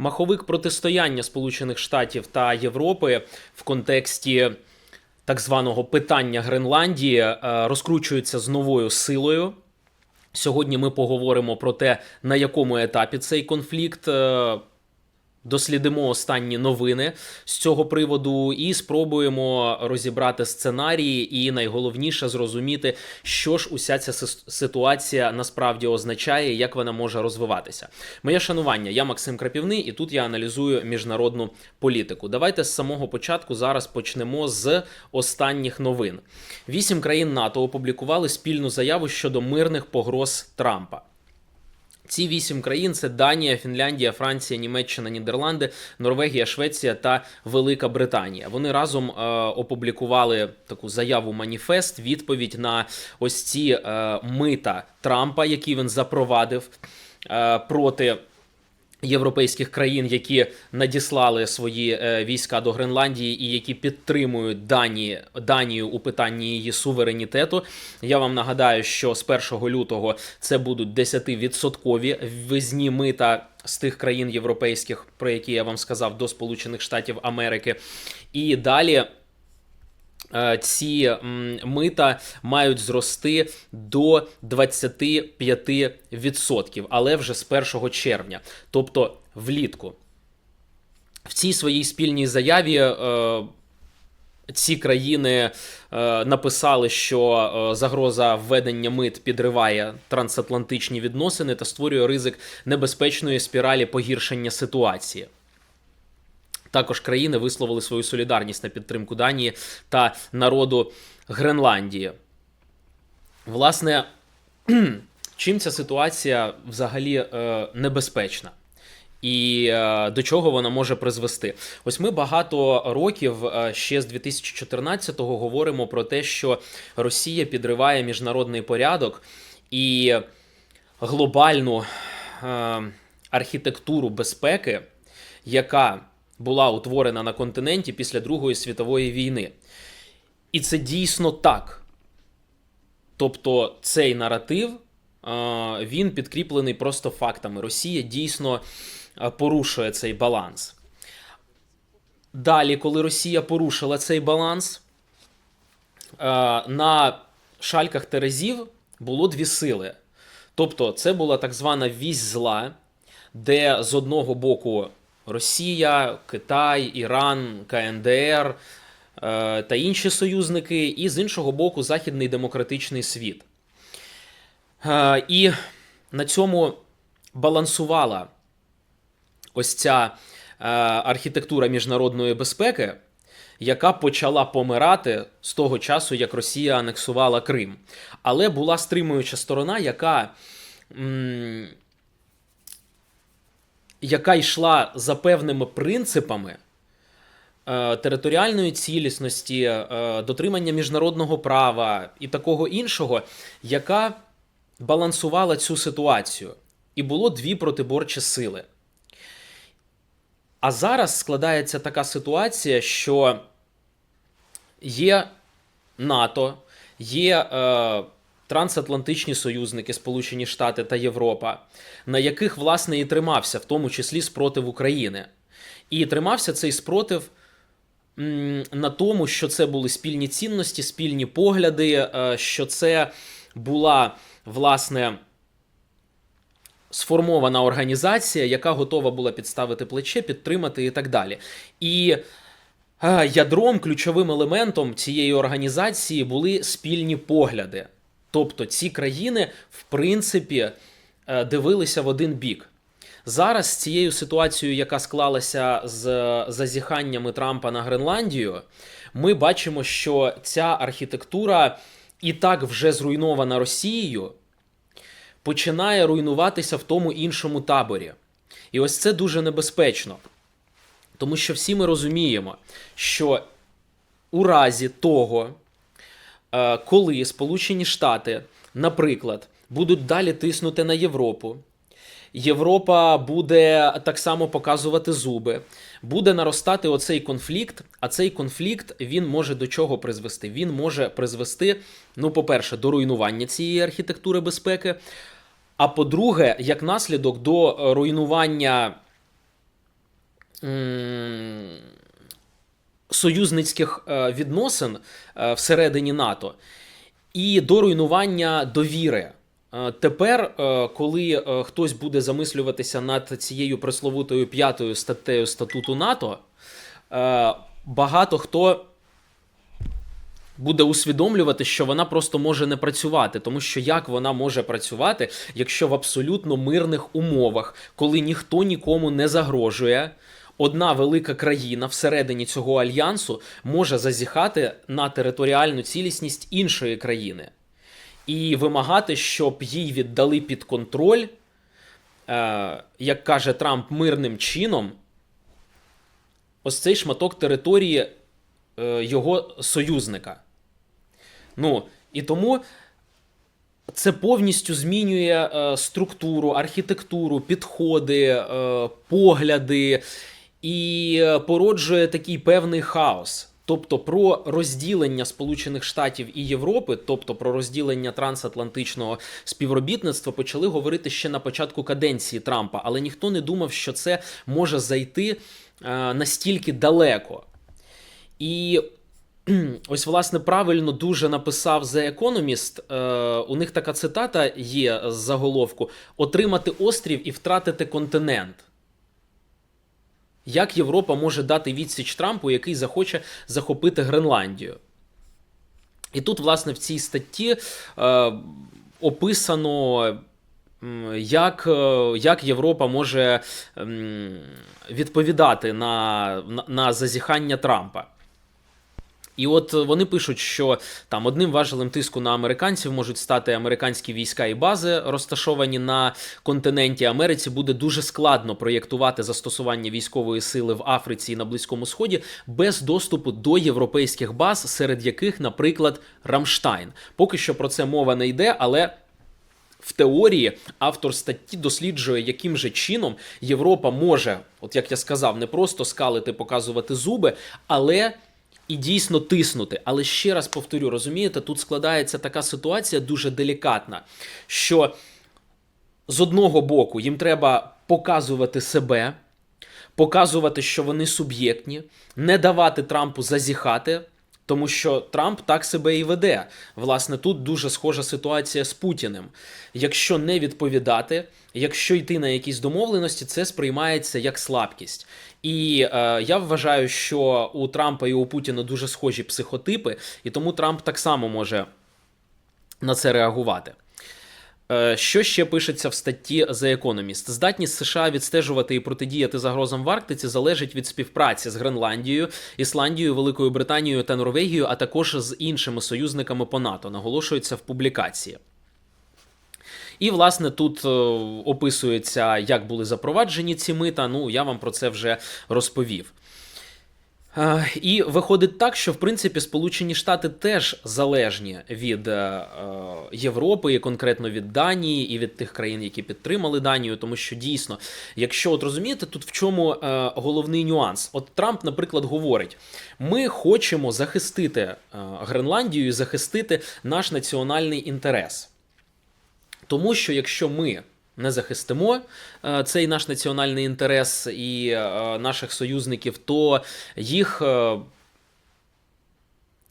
Маховик протистояння Сполучених Штатів та Європи в контексті так званого питання Гренландії е, розкручується з новою силою. Сьогодні ми поговоримо про те, на якому етапі цей конфлікт. Дослідимо останні новини з цього приводу і спробуємо розібрати сценарії, і найголовніше зрозуміти, що ж уся ця ситуація насправді означає, як вона може розвиватися. Моє шанування, я Максим Крапівний, і тут я аналізую міжнародну політику. Давайте з самого початку зараз почнемо з останніх новин. Вісім країн НАТО опублікували спільну заяву щодо мирних погроз Трампа. Ці вісім країн це Данія, Фінляндія, Франція, Німеччина, Нідерланди, Норвегія, Швеція та Велика Британія. Вони разом е, опублікували таку заяву маніфест, відповідь на ось ці е, мита Трампа, які він запровадив е, проти. Європейських країн, які надіслали свої е, війська до Гренландії і які підтримують Данії, Данію у питанні її суверенітету. Я вам нагадаю, що з 1 лютого це будуть 10% ввізні мита з тих країн європейських, про які я вам сказав, до Сполучених Штатів Америки. І далі. Е, Ці мита мають зрости до 25%, але вже з 1 червня, тобто влітку. В цій своїй спільній заяві е, ці країни е, написали, що загроза введення мит підриває трансатлантичні відносини та створює ризик небезпечної спіралі погіршення ситуації. Також країни висловили свою солідарність на підтримку Данії та народу Гренландії. Власне, чим ця ситуація взагалі е, небезпечна? І е, до чого вона може призвести? Ось ми багато років е, ще з 2014-го говоримо про те, що Росія підриває міжнародний порядок і глобальну е, архітектуру безпеки, яка була утворена на континенті після Другої світової війни. І це дійсно так. Тобто цей наратив він підкріплений просто фактами. Росія дійсно порушує цей баланс. Далі, коли Росія порушила цей баланс, на шальках Терезів було дві сили. Тобто, це була так звана вісь зла, де з одного боку Росія, Китай, Іран, КНДР е, та інші союзники, і з іншого боку, Західний демократичний світ. Е, і на цьому балансувала ось ця е, архітектура міжнародної безпеки, яка почала помирати з того часу, як Росія анексувала Крим. Але була стримуюча сторона, яка. Яка йшла за певними принципами е, територіальної цілісності, е, дотримання міжнародного права і такого іншого, яка балансувала цю ситуацію. І було дві протиборчі сили. А зараз складається така ситуація, що є НАТО, є е, трансатлантичні союзники, Сполучені Штати та Європа, на яких, власне, і тримався, в тому числі спротив України. І тримався цей спротив на тому, що це були спільні цінності, спільні погляди, е, що це була, власне, сформована організація, яка готова була підставити плече, підтримати і так далі. І е, ядром, ключовим елементом цієї організації були спільні погляди. Тобто ці країни, в принципі, е, дивилися в один бік. Зараз з цією ситуацією, яка склалася з зазіханнями Трампа на Гренландію, ми бачимо, що ця архітектура і так вже зруйнована Росією, починає руйнуватися в тому іншому таборі. І ось це дуже небезпечно. Тому що всі ми розуміємо, що у разі того, е, коли Сполучені Штати, наприклад, будуть далі тиснути на Європу, Європа буде так само показувати зуби, буде наростати оцей конфлікт. А цей конфлікт він може до чого призвести? Він може призвести, ну, по-перше, до руйнування цієї архітектури безпеки. А по-друге, як наслідок до е, руйнування союзницьких е, відносин е, всередині НАТО і до руйнування довіри. Е, Тепер, коли хтось буде замислюватися над цією пресловутою п'ятою статтею статуту НАТО, багато хто буде усвідомлювати, що вона просто може не працювати, тому що як вона може працювати, якщо в абсолютно мирних умовах, коли ніхто нікому не загрожує, одна велика країна всередині цього альянсу може зазіхати на територіальну цілісність іншої країни і вимагати, щоб їй віддали під контроль, е, як каже Трамп, мирним чином, ось цей шматок території е, його союзника. Ну, і тому це повністю змінює е, структуру, архітектуру, підходи, е, погляди і е, породжує такий певний хаос. Тобто про розділення Сполучених Штатів і Європи, тобто про розділення трансатлантичного співробітництва, почали говорити ще на початку каденції Трампа, але ніхто не думав, що це може зайти е, настільки далеко. І ось, власне, правильно дуже написав The Economist. Е, у них така цитата є з заголовку: отримати острів і втратити континент. Як Європа може дати відсіч Трампу, який захоче захопити Гренландію? І тут, власне, в цій статті е, описано, як, е, як Європа може відповідати на, на, на зазіхання Трампа. І от вони пишуть, що там одним важелем тиску на американців можуть стати американські війська і бази, розташовані на континенті Америці. Буде дуже складно проєктувати застосування військової сили в Африці і на Близькому Сході без доступу до європейських баз, серед яких, наприклад, Рамштайн. Поки що про це мова не йде, але. В теорії автор статті досліджує, яким же чином Європа може, от як я сказав, не просто скалити, показувати зуби, але і дійсно тиснути. Але ще раз повторю, розумієте, тут складається така ситуація дуже делікатна, що з одного боку їм треба показувати себе, показувати, що вони суб'єктні, не давати Трампу зазіхати. Тому що Трамп так себе і веде. Власне, тут дуже схожа ситуація з Путіним. Якщо не відповідати, якщо йти на якісь домовленості, це сприймається як слабкість. І е, я вважаю, що у Трампа і у Путіна дуже схожі психотипи, і тому Трамп так само може на це реагувати. Е, Що ще пишеться в статті The Economist? Здатність США відстежувати і протидіяти загрозам в Арктиці залежить від співпраці з Гренландією, Ісландією, Великою Британією та Норвегією, а також з іншими союзниками по НАТО. Наголошується в публікації. І, власне, тут е, описується, як були запроваджені ці мита. Ну, я вам про це вже розповів. Е, І виходить так, що в принципі Сполучені Штати теж залежні від е, Європи, і конкретно від Данії і від тих країн, які підтримали Данію, тому що дійсно, якщо от розумієте, тут в чому головний нюанс? От Трамп, наприклад, говорить: ми хочемо захистити Гренландію і захистити наш національний інтерес. Тому що якщо ми не захистимо е, цей наш національний інтерес і е, наших союзників, то їх е,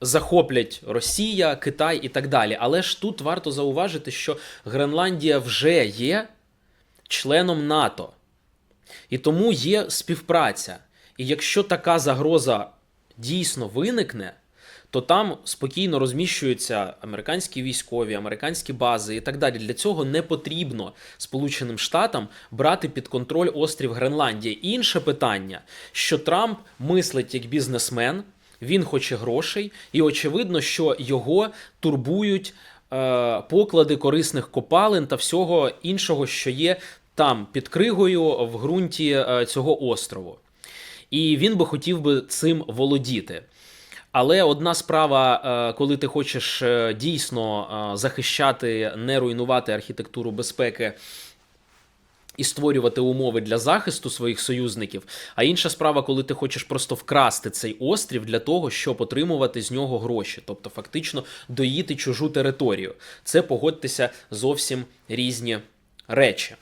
захоплять Росія, Китай і так далі. Але ж тут варто зауважити, що Гренландія вже є членом НАТО. І тому є співпраця. І якщо така загроза дійсно виникне, то там спокійно розміщуються американські військові, американські бази і так далі. Для цього не потрібно Сполученим Штатам брати під контроль острів Гренландія. Інше питання, що Трамп мислить як бізнесмен, він хоче грошей, і очевидно, що його турбують е, поклади корисних копалин та всього іншого, що є там під кригою в ґрунті е, цього острову. І він би хотів би цим володіти. Але одна справа, е, коли ти хочеш е, дійсно е, захищати, не руйнувати архітектуру безпеки. І створювати умови для захисту своїх союзників. А інша справа, коли ти хочеш просто вкрасти цей острів для того, щоб отримувати з нього гроші, тобто фактично доїти чужу територію. Це погодьтеся зовсім різні речі.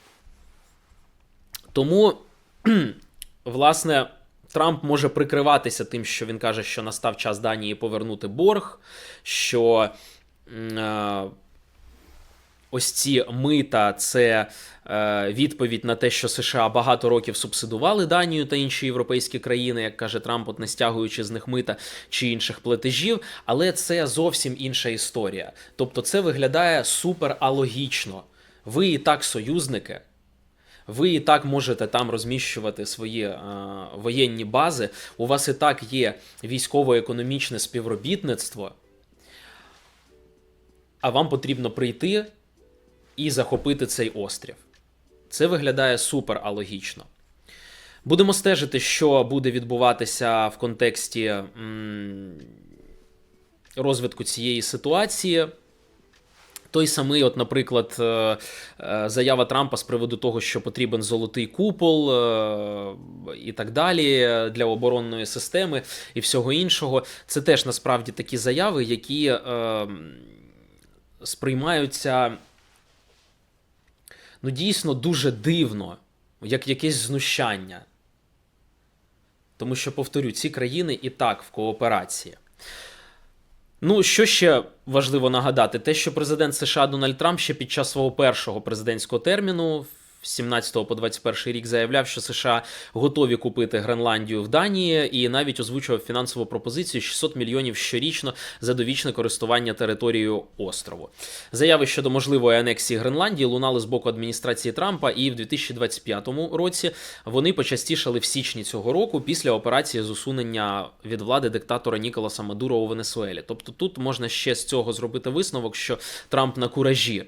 Тому, власне, Трамп може прикриватися тим, що він каже, що настав час Данії повернути борг, що е, ось ці мита це е, відповідь на те, що США багато років субсидували Данію та інші європейські країни, як каже Трамп, от не стягуючи з них мита чи інших платежів. Але це зовсім інша історія. Тобто, це виглядає супер алогічно. Ви і так союзники. Ви і так можете там розміщувати свої е, воєнні бази. У вас і так є військово-економічне співробітництво, а вам потрібно прийти і захопити цей острів. Це виглядає супер алогічно. Будемо стежити, що буде відбуватися в контексті м, розвитку цієї ситуації. Той самий, от, наприклад, е, е, заява Трампа з приводу того, що потрібен золотий купол е, і так далі для оборонної системи і всього іншого. Це теж насправді такі заяви, які сприймаються ну, дійсно дуже дивно, як якесь знущання. Тому що, повторю, ці країни і так в кооперації. Ну, що ще важливо нагадати, те, що президент США Дональд Трамп ще під час свого першого президентського терміну. З 17 по 21 рік заявляв, що США готові купити Гренландію в Данії, і навіть озвучував фінансову пропозицію 600 мільйонів щорічно за довічне користування територією острову. Заяви щодо можливої анексії Гренландії лунали з боку адміністрації Трампа, і в 2025 році вони почастішали в січні цього року після операції з усунення від влади диктатора Ніколаса Мадуро у Венесуелі. Тобто тут можна ще з цього зробити висновок, що Трамп на куражі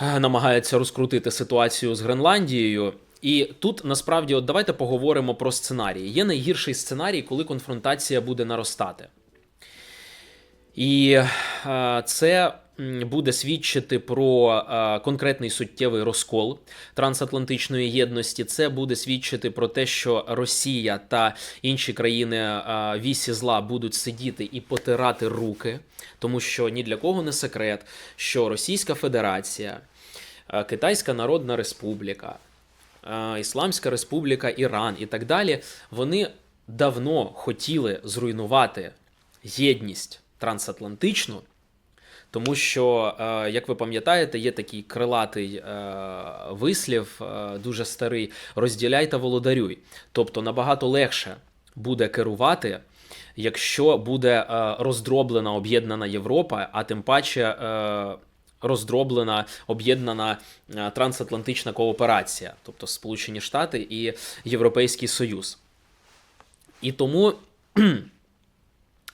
намагається розкрутити ситуацію з Гренландією. І тут насправді, от давайте поговоримо про сценарії. Є найгірший сценарій, коли конфронтація буде наростати. І е, це буде свідчити про конкретний суттєвий розкол трансатлантичної єдності. Це буде свідчити про те, що Росія та інші країни вісі зла будуть сидіти і потирати руки, тому що ні для кого не секрет, що Російська Федерація, Китайська Народна Республіка, Ісламська Республіка Іран і так далі, вони давно хотіли зруйнувати єдність трансатлантичну, тому що, е, як ви пам'ятаєте, є такий крилатий е, вислів, е, дуже старий: розділяй та володарюй. Тобто набагато легше буде керувати. Якщо буде роздроблена об'єднана Європа, а тим паче роздроблена об'єднана трансатлантична кооперація, тобто Сполучені Штати і Європейський Союз. І тому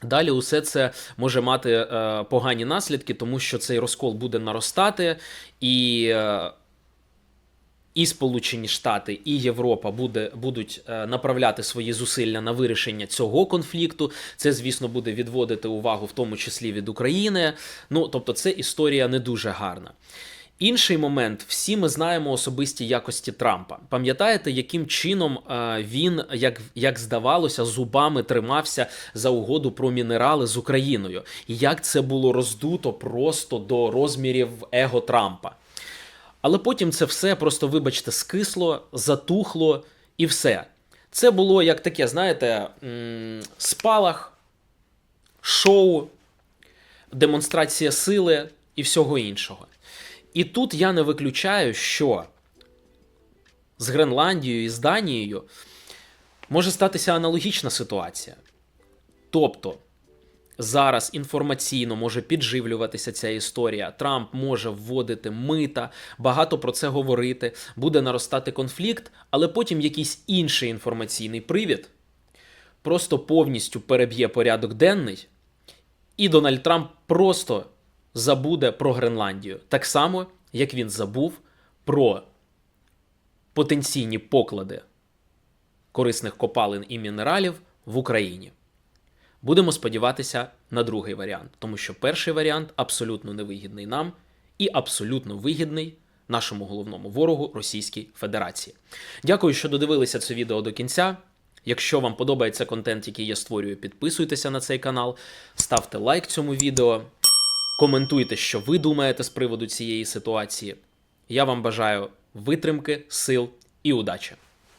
Далі усе це може мати е, погані наслідки, тому що цей розкол буде наростати, і, е, і Сполучені Штати, і Європа буде, будуть е, направляти свої зусилля на вирішення цього конфлікту. Це, звісно, буде відводити увагу, в тому числі від України. Ну, тобто, це історія не дуже гарна. Інший момент, всі ми знаємо особисті якості Трампа. Пам'ятаєте, яким чином е, він, як, як здавалося, зубами тримався за угоду про мінерали з Україною, і як це було роздуто просто до розмірів его Трампа. Але потім це все просто, вибачте, скисло, затухло і все. Це було як таке, знаєте, спалах, шоу, демонстрація сили і всього іншого. І тут я не виключаю, що з Гренландією і з Данією може статися аналогічна ситуація. Тобто зараз інформаційно може підживлюватися ця історія. Трамп може вводити мита, багато про це говорити, буде наростати конфлікт, але потім якийсь інший інформаційний привід просто повністю переб'є порядок денний, і Дональд Трамп просто забуде про Гренландію. Так само, як він забув про потенційні поклади корисних копалин і мінералів в Україні. Будемо сподіватися на другий варіант, тому що перший варіант абсолютно невигідний нам і абсолютно вигідний нашому головному ворогу Російській Федерації. Дякую, що додивилися це відео до кінця. Якщо вам подобається контент, який я створюю, підписуйтеся на цей канал, ставте лайк цьому відео. Коментуйте, що ви думаєте з приводу цієї ситуації. Я вам бажаю витримки, сил і удачі!